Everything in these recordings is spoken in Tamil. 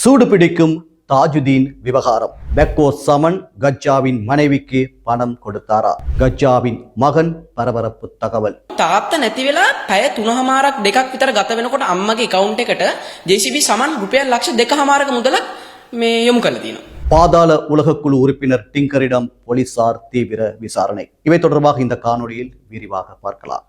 சூடு பிடிக்கும் தாஜுதீன் விவகாரம் பெக்கோ சமன் கஜாவின் மனைவிக்கு பணம் கொடுத்தாரா கஜாவின் மகன் பரபரப்பு தகவல் තාත්ත නැති වෙලා පැය තුනහමාරක් දෙකක් විතර ගත වෙනකොට අම්මගේ කවුන්ට් එකට JCB සමන් රුපියල් ලක්ෂ දෙකහමාරක මුදලක් මේ යොමු කරලා තියෙනවා. பாதாள உலகக்குழு உறுப்பினர் டிங்கரிடம் போலீசார் தீவிர விசாரணை இவை தொடர்பாக இந்த காணொளியில் விரிவாக பார்க்கலாம்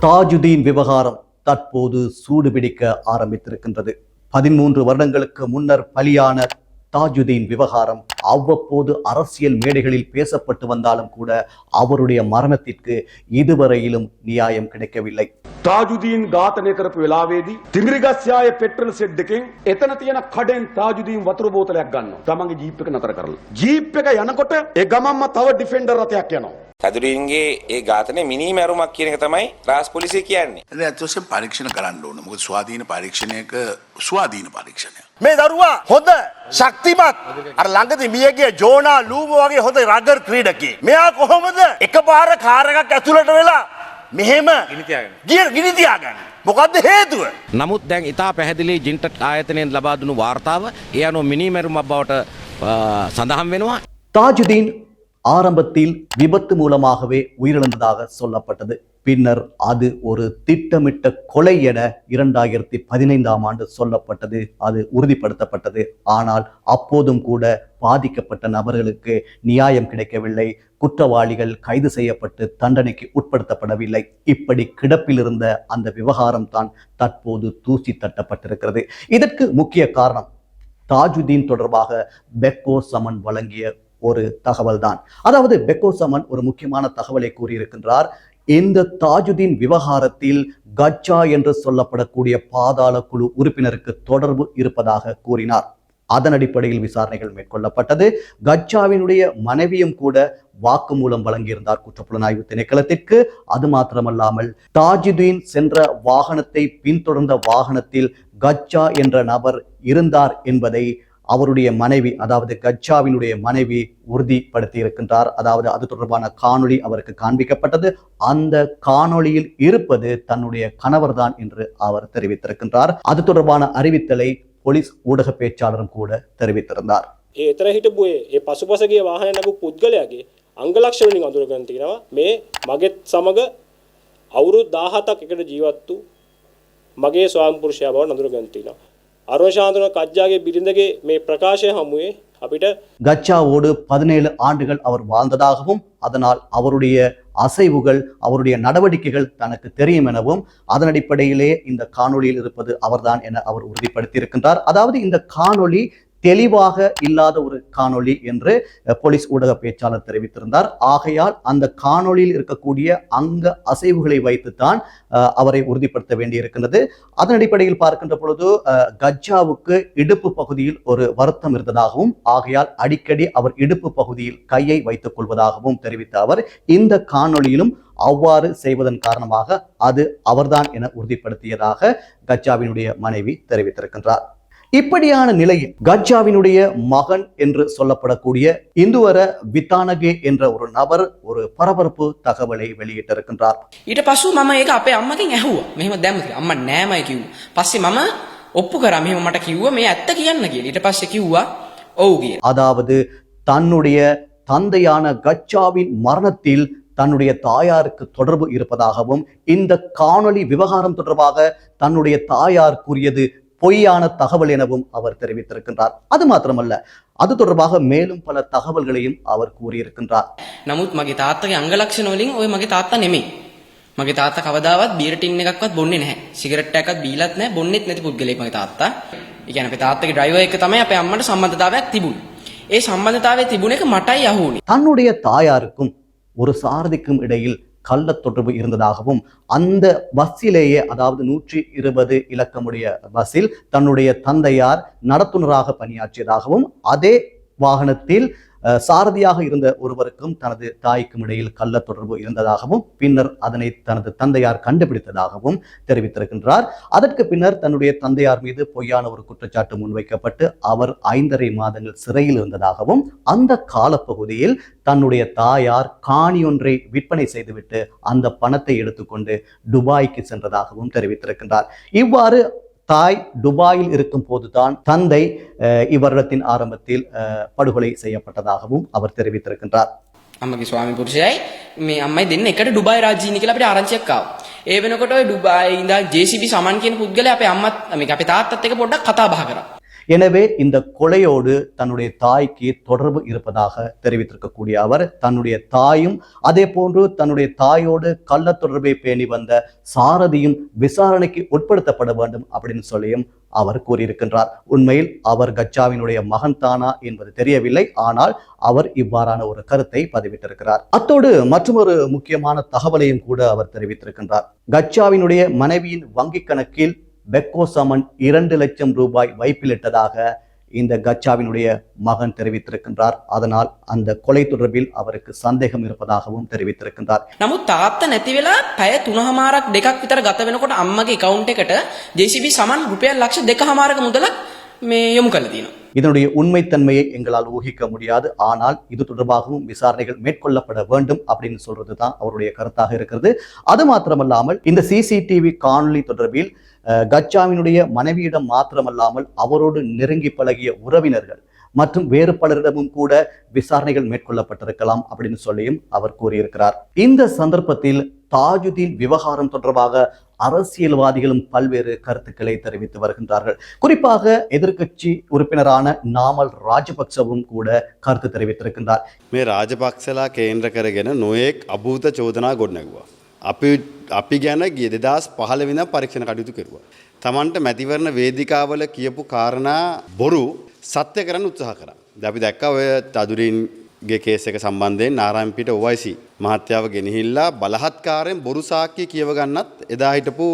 தாஜுதீன் விவகாரம் தற்போது சூடுபிடிக்க ஆரம்பித்திருக்கின்றது பதிமூன்று வருடங்களுக்கு முன்னர் பலியான தாஜுதீன் விவகாரம் அவ்வப்போது அரசியல் மேடைகளில் பேசப்பட்டு வந்தாலும் கூட அவருடைய மரணத்திற்கு இதுவரையிலும் நியாயம் கிடைக்கவில்லை තාජුදීන් ඝාතනය කරපු වෙලාවේදී තිංග්‍රිගස්යාය පෙට්‍රල් සෙට් එකෙන් එතන තියෙන කඩෙන් තාජුදීන් වතුර බෝතලයක් ගන්නවා. තමන්ගේ ජීප් එක නතර කරලා. ජීප් එක යනකොට ඒ ගමන්ම තව ඩිෆෙන්ඩර් රථයක් යනවා. සදුරින්ගේ ඒ ඝාතනය මිනි මැරුමක් කියන එක තමයි රාජ් පොලිසිය කියන්නේ. ඒ ඇත්ත වශයෙන් පරීක්ෂණ කරන්න ඕන. මොකද ස්වාධීන පරීක්ෂණයක ස්වාධීන පරීක්ෂණයක්. මේ දරුවා හොඳ ශක්තිමත් අර ළඟදී මියගේ ජෝනා ලූම වගේ හොඳ රගර් ක්‍රීඩකයෙක්. මෙයා කොහොමද එකපාර කාර් එකක් ඇතුළට වෙලා මෙහෙම ගිනි තියාගන්න. මොකක්ද හේතුව. නමුත් දැන් ඉතා පැහැදිලි ජින්ටට් ආයතනයෙන් ලබා දුණු වාර්තාව ඒ අනුව මිනි මැරුමක් බවට සඳහන් වෙනවා. තාජුදීන් ஆரம்பத்தில் விபத்து மூலமாகவே உயிரிழந்ததாக சொல்லப்பட்டது. பின்னர் அது ஒரு திட்டமிட்ட கொலை என இரண்டாயிரத்தி பதினைந்தாம் ஆண்டு சொல்லப்பட்டது. அது உறுதிப்படுத்தப்பட்டது. ஆனால் அப்போதும் கூட பாதிக்கப்பட்ட நபர்களுக்கு நியாயம் கிடைக்கவில்லை. குற்றவாளிகள் கைது செய்யப்பட்டு தண்டனைக்கு உட்படுத்தப்படவில்லை. இப்படி கிடப்பில் இருந்த அந்த விவகாரம் தான் தற்போது தூசி தட்டப்பட்டிருக்கிறது. இதற்கு முக்கிய காரணம் தாஜுதீன் தொடர்பாக பெக்கோ சமன் வழங்கிய ஒரு தகவல் தான் அதாவது பெக்கோ சமன் ஒரு முக்கியமான தகவலை கூறியிருக்கின்றார். இந்த தாஜுதீன் விவகாரத்தில் கஜா என்று சொல்லப்படக்கூடிய பாதாள குழு உறுப்பினருக்கு தொடர்பு இருப்பதாக கூறினார். அதன் அடிப்படையில் விசாரணைகள் மேற்கொள்ளப்பட்டது. கஜாவினுடைய மனைவியும் கூட வாக்குமூலம் வழங்கியிருந்தார் குற்றப்புலனாய்வு திணைக்களத்திற்கு. அது மாத்திரமல்லாமல் தாஜுதீன் சென்ற வாகனத்தை பின்தொடர்ந்த வாகனத்தில் கஜா என்ற நபர் இருந்தார் என்பதை அவருடைய மனைவி அதாவது கச்சாவினுடைய மனைவி உறுதிப்படுத்தி இருக்கின்றார் அதாவது அது தொடர்பான காணொளி அவருக்கு காண்பிக்கப்பட்டது அந்த காணொளியில் இருப்பது தன்னுடைய கணவர்தான் என்று அவர் தெரிவித்திருக்கின்றார் அது தொடர்பான அறிவித்தலை போலீஸ் ஊடக பேச்சாளரும் கூட தெரிவித்திருந்தார் ඒ එතර හිටපු ඒ ඒ පසුපසගේ වාහන නැගු පුද්ගලයාගේ අංගලක්ෂණින් අඳුරගන්න තියෙනවා මේ මගෙත් සමග අවුරුදු 17ක් එකට ජීවත් වූ මගේ ස්වාමිපුරුෂයා බව අඳුරගන්න තියෙනවා අරුණශාන්තන කජ්ජාගේ බිරිඳගේ මේ ප්‍රකාශය හමුවේ අපිට கச்சாவோடு பதினேழு ஆண்டுகள் அவர் வாழ்ந்ததாகவும் அதனால் அவருடைய அசைவுகள் அவருடைய நடவடிக்கைகள் தனக்கு தெரியும் எனவும் அதன் அடிப்படையிலே இந்த காணொளியில் இருப்பது அவர்தான் என அவர் உறுதிப்படுத்தியிருக்கின்றார் அதாவது இந்த காணொளி தெளிவாக இல்லாத ஒரு காணொளி என்று போலீஸ் ஊடக பேச்சாளர் தெரிவித்திருந்தார். ஆகையால் அந்த காணொளியில் இருக்கக்கூடிய அங்க அசைவுகளை வைத்துத்தான் அவரை உறுதிப்படுத்த வேண்டியிருக்கின்றது. அதன் அடிப்படையில் பார்க்கின்ற பொழுது கஜாவுக்கு கஜ்ஜாவுக்கு இடுப்பு பகுதியில் ஒரு வருத்தம் இருந்ததாகவும் ஆகையால் அடிக்கடி அவர் இடுப்பு பகுதியில் கையை வைத்துக் கொள்வதாகவும் தெரிவித்த அவர் இந்த காணொளியிலும் அவ்வாறு செய்வதன் காரணமாக அது அவர்தான் என உறுதிப்படுத்தியதாக கஜ்ஜாவினுடைய மனைவி தெரிவித்திருக்கின்றார். இப்படியான நிலையில் கஜ்ஜாவினுடைய மகன் என்று சொல்லப்படக்கூடிய இந்துவர வித்தானகே என்ற ஒரு நபர் ஒரு பரபரப்பு தகவலை வெளியிட்டிருக்கின்றார் ඊට පස්සෙ මම ඒක අපේ අම්මගෙන් ඇහුවා. මෙහෙම දැම්මද කියලා. අම්මා නෑමයි කිව්වා. පස්සේ මම ඔප්පු කරා මෙහෙම මට කිව්වා මේ ඇත්ත කියන්න කියලා. ඊට පස්සේ කිව්වා ඔව් කියලා. அதாவது தன்னுடைய தந்தையான கச்சாவின் மரணத்தில் தன்னுடைய தாயாருக்கு தொடர்பு இருப்பதாகவும் இந்த காணொளி விவகாரம் தொடர்பாக தன்னுடைய தாயார் கூறியது பொய்யான தகவல் எனவும் அவர் தெரிவித்திருக்கின்றார் அது மாத்திரமல்ல அது தொடர்பாக மேலும் பல தகவல்களையும் அவர் கூறியிருக்கின்றார் නමුත් මගේ තාත්තගේ අංගලක්ෂණ වලින් ඔය මගේ තාත්තා නෙමෙයි. මගේ තාත්තා කවදාවත් බීර් ටින් එකක්වත් බොන්නේ නැහැ. සිගරට් එකක්වත් බීලත් නැහැ, බොන්නෙත් නැති පුද්ගලයෙක් මගේ තාත්තා. ඒ කියන්නේ අපේ තාත්තගේ ඩ්‍රයිවර් එක තමයි අපේ අම්මට සම්බන්ධතාවයක් තිබුණේ. ඒ සම්බන්ධතාවය තිබුණ එක මටයි අහුුනේ. தன்னுடைய தாயாருக்கும் ஒரு சாரதிக்கும் இடையில் கள்ள தொடர்பு இருந்ததாகவும் அந்த பஸ்ஸிலேயே அதாவது நூற்றி இருபது இலக்கமுடைய பஸ்ஸில் தன்னுடைய தந்தையார் நடத்துனராக பணியாற்றியதாகவும் அதே வாகனத்தில் சாரதியாக இருந்த ஒருவருக்கும் தனது தாய்க்கும் இடையில் கள்ள தொடர்பு இருந்ததாகவும் பின்னர் அதனை தனது தந்தையார் கண்டுபிடித்ததாகவும் தெரிவித்திருக்கின்றார். அதற்கு பின்னர் தன்னுடைய தந்தையார் மீது பொய்யான ஒரு குற்றச்சாட்டு முன்வைக்கப்பட்டு அவர் ஐந்தரை மாதங்கள் சிறையில் இருந்ததாகவும் அந்த காலப்பகுதியில் தன்னுடைய தாயார் காணி ஒன்றை விற்பனை செய்துவிட்டு அந்த பணத்தை எடுத்துக்கொண்டு துபாய்க்கு சென்றதாகவும் தெரிவித்திருக்கின்றார். இவ்வாறு தாய் துபாயில் இருக்கும் போதுதான் தந்தை அஹ், இவ்வருடத்தின் ஆரம்பத்தில் அஹ், படுகொலை செய்யப்பட்டதாகவும் அவர் தெரிவித்திருக்கின்றார் අම්මගේ ස්වාමි පුරුෂයයි මේ අම්මයි දෙන්න එකට ඩුබයි රාජ්‍යනි කියලා අපිට ආරංචියක් ආවා. ඒ වෙනකොට ඔය ඩුබායි ඉඳන් JCB සමන් කියන පුද්ගලයා අපේ අම්මත් මේක අපේ තාත්තත් එක්ක පොඩ්ඩක් කතා බහ කරා. எனவே இந்த கொலையோடு தன்னுடைய தாய்க்கு தொடர்பு இருப்பதாக தெரிவித்திருக்கக்கூடிய அவர் தன்னுடைய தாயும் அதே போன்று தன்னுடைய தாயோடு கள்ள தொடர்பை பேணி வந்த சாரதியும் விசாரணைக்கு உட்படுத்தப்பட வேண்டும் அப்படின்னு சொல்லியும் அவர் கூறியிருக்கின்றார். உண்மையில் அவர் கச்சாவினுடைய மகன் தானா என்பது தெரியவில்லை. ஆனால் அவர் இவ்வாறான ஒரு கருத்தை பதிவிட்டிருக்கிறார். அத்தோடு மற்றொரு முக்கியமான தகவலையும் கூட அவர் தெரிவித்திருக்கின்றார். கச்சாவினுடைய மனைவியின் வங்கிக் கணக்கில் பெக்கோ சமன் இரண்டு லட்சம் ரூபாய் வைப்பிலிட்டதாக இந்த கச்சாவினுடைய மகன் தெரிவித்திருக்கின்றார் அதனால் அந்த கொலை தொடர்பில் அவருக்கு சந்தேகம் இருப்பதாகவும் தெரிவித்திருக்கின்றார் නමුත් තාත්තා නැති වෙලා පැය 3මාරක් දෙකක් විතර ගත වෙනකොට අම්මගේ account එකට JCB සමන් රුපියල් ලක්ෂ 2මාරක මුදලක් මේ යොමු කරලා තියෙනවා. இதனுடைய உண்மைத்தன்மையை எங்களால் ஊகிக்க முடியாது. ஆனால் இது தொடர்பாகவும் விசாரணைகள் மேற்கொள்ளப்பட வேண்டும் அப்படின்னு சொல்றது தான் அவருடைய கருத்தாக இருக்கிறது. அது மாத்திரமல்லாமல் இந்த சிசிடிவி காணொலி தொடர்பில் கச்சாவினுடைய மனைவியிடம் மாத்திரமல்லாமல் அவரோடு நெருங்கி பழகிய உறவினர்கள் மற்றும் வேறு பலரிடமும் கூட விசாரணைகள் மேற்கொள்ளப்பட்டிருக்கலாம் அப்படின்னு சொல்லியும் அவர் கூறியிருக்கிறார். இந்த சந்தர்ப்பத்தில் தாஜுதீன் விவகாரம் தொடர்பாக அரசியல்வாதிகளும் பல்வேறு கருத்துக்களை தெரிவித்து வருகின்றார்கள் குறிப்பாக எதிர்க்கட்சி உறுப்பினரான நாமல் ராஜபக்சவும் கூட கருத்து தெரிவித்திருக்கின்றார் මේ රාජපක්ෂලා කේන්ද්‍ර කරගෙන නොයෙක් අභූත චෝදනා ගොඩනැගවා. අපි අපි ගැන ගිය දෙදස් පහල වෙන පරීක්ෂණ කටයුතු කෙරුවා. තමන්ට මැතිවරණ වේදිකාවල කියපු කාරණා බොරු සත්‍ය කරන්න උත්සාහ කර. දැපි දැක්ක ඔය තදුරින්ගේ කේස එක සම්බන්ධයෙන් නාරම්පිට ඔවයිසි මහත්‍යාව ගෙනහිල්ලා බලහත්කාරයෙන් බොරු සාක්‍ය කියවගන්නත් එදා හිටපු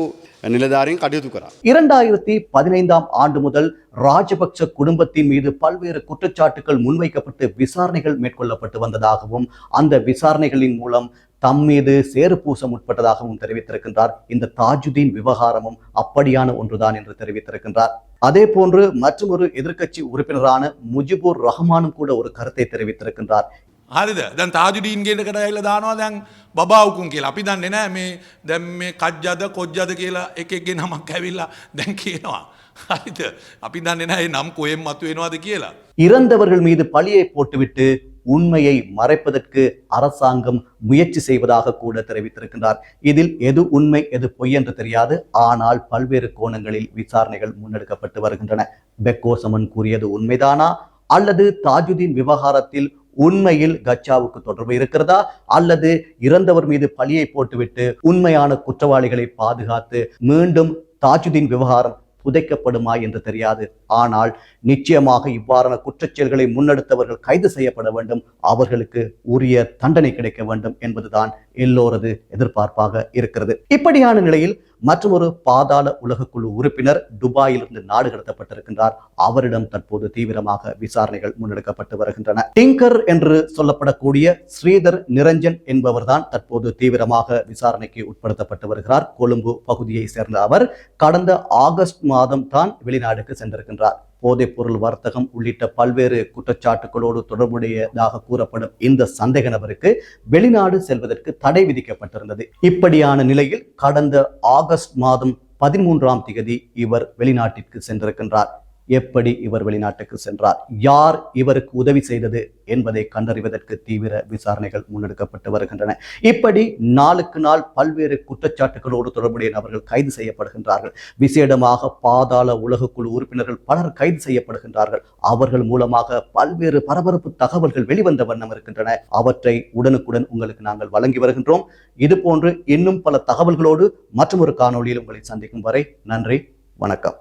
නිලධාරින් කටයුතු කරා. இரண்டாயிரத்தி பதினைந்தாம் ஆண்டு முதல் ராஜபக்ச குடும்பத்தின் மீது பல்வேறு குற்றச்சாட்டுகள் முன்வைக்கப்பட்டு விசாரணைகள் மேற்கொள்ளப்பட்டு வந்ததாகவும் அந்த விசாரணைகளின் மூலம் தம் மீது சேறு பூச முற்பட்டதாகவும் தெரிவித்திருக்கின்றார் இந்த தாஜுதீன் விவகாரமும் அப்படியான ஒன்றுதான் என்று தெரிவித்திருக்கின்றார் அதே போன்று மற்றொரு எதிர்க்கட்சி உறுப்பினரான முஜிபுர் ரஹ்மானும் கூட ஒரு கருத்தை தெரிவித்திருக்கின்றார் හරිද දැන් තාජුඩීන් ගෙට කට ඇල්ල දානවා දැන් බවුකුන් කියලා අපි දන්නේ නෑ මේ දැම් මේ කජ්ජද කොජ්ජද කියලා එකක්ගේ නමක් ඇවිල්ලා දැන් කියනවා. හරිද අපි දන්නේ නෑ ඒ නම් කොයෙන් මතු වෙනවාද කියලා. இறந்தவர்கள் மீது பழியை போட்டுவிட்டு உண்மையை மறைப்பதற்கு அரசாங்கம் முயற்சி செய்வதாக கூட தெரிவித்திருக்கின்றார். இதில் எது உண்மை எது பொய் என்று தெரியாது. ஆனால் பல்வேறு கோணங்களில் விசாரணைகள் முன்னெடுக்கப்பட்டு வருகின்றன. பெக்கோசமன் கூறியது உண்மைதானா? அல்லது தாஜுதீன் விவகாரத்தில் உண்மையில் கச்சாவுக்கு தொடர்பு இருக்கிறதா? அல்லது இறந்தவர் மீது பழியை போட்டுவிட்டு உண்மையான குற்றவாளிகளை பாதுகாத்து மீண்டும் தாஜுதீன் விவகாரம் புதைக்கப்படுமா என்று தெரியாது. ஆனால் நிச்சயமாக இவ்வாறான குற்றச்செயல்களை முன்னெடுத்தவர்கள் கைது செய்யப்பட வேண்டும். அவர்களுக்கு உரிய தண்டனை கிடைக்க வேண்டும் என்பதுதான் எல்லோரது எதிர்பார்ப்பாக இருக்கிறது. இப்படியான நிலையில் மற்றொரு பாதாள உலகக்குழு உறுப்பினர் துபாயிலிருந்து நாடு கடத்தப்பட்டிருக்கின்றார். அவரிடம் தற்போது தீவிரமாக விசாரணைகள் முன்னெடுக்கப்பட்டு வருகின்றன. டிங்கர் என்று சொல்லப்படக்கூடிய ஸ்ரீதர் நிரஞ்சன் என்பவர்தான் தற்போது தீவிரமாக விசாரணைக்கு உட்படுத்தப்பட்டு வருகிறார். கொழும்பு பகுதியை சேர்ந்த அவர் கடந்த ஆகஸ்ட் மாதம் தான் வெளிநாடுக்கு சென்றிருக்கின்றார். போதைப்பொருள் வர்த்தகம் உள்ளிட்ட பல்வேறு குற்றச்சாட்டுகளோடு தொடர்புடையதாக கூறப்படும் இந்த சந்தேக நபருக்கு வெளிநாடு செல்வதற்கு தடை விதிக்கப்பட்டிருந்தது. இப்படியான நிலையில் கடந்த ஆகஸ்ட் மாதம் பதிமூன்றாம் திகதி இவர் வெளிநாட்டிற்கு சென்றிருக்கின்றார். எப்படி இவர் வெளிநாட்டுக்கு சென்றார்? யார் இவருக்கு உதவி செய்தது என்பதை கண்டறிவதற்கு தீவிர விசாரணைகள் முன்னெடுக்கப்பட்டு வருகின்றன. இப்படி நாளுக்கு நாள் பல்வேறு குற்றச்சாட்டுகளோடு தொடர்புடைய நபர்கள் கைது செய்யப்படுகின்றார்கள். விசேடமாக பாதாள உலகக்குழு உறுப்பினர்கள் பலர் கைது செய்யப்படுகின்றார்கள். அவர்கள் மூலமாக பல்வேறு பரபரப்பு தகவல்கள் வெளிவந்த வண்ணம் இருக்கின்றன. அவற்றை உடனுக்குடன் உங்களுக்கு நாங்கள் வழங்கி வருகின்றோம். இது போன்று இன்னும் பல தகவல்களோடு மற்றொரு காணொலியில் உங்களை சந்திக்கும் வரை நன்றி வணக்கம்.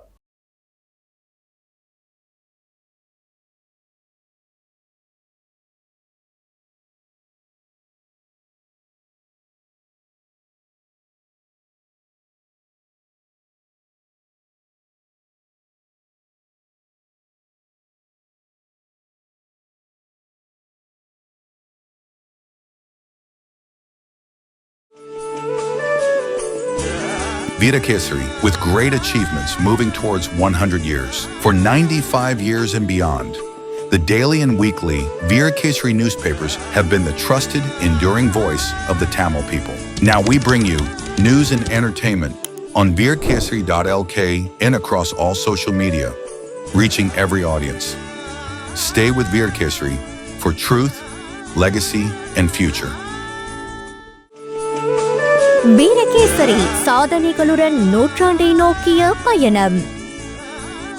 Vita Kesari, with great achievements moving towards 100 years. For 95 years and beyond, the daily and weekly Veera Kesari newspapers have been the trusted, enduring voice of the Tamil people. Now we bring you news and entertainment on veerkesari.lk and across all social media, reaching every audience. Stay with Veer Kesari for truth, legacy, and future. Virakesari சாதனைகளுடன் நூற்றாண்டை நோக்கிய பயணம்.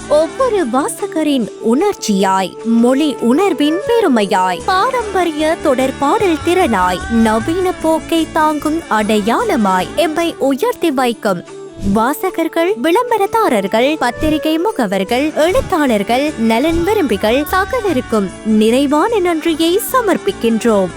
ஒவ்வொரு வாசகரின் உணர்ச்சியாய் மொழி உணர்வின் பெருமையாய் பாரம்பரிய தொடர்பாடல் திறனாய் நவீன போக்கை தாங்கும் அடையாளமாய் எம்மை உயர்த்தி வைக்கும். வாசகர்கள் விளம்பரதாரர்கள் பத்திரிகை முகவர்கள் எழுத்தாளர்கள் நலன் விரும்பிகள் சகலருக்கும் நிறைவான நன்றியை சமர்ப்பிக்கின்றோம்.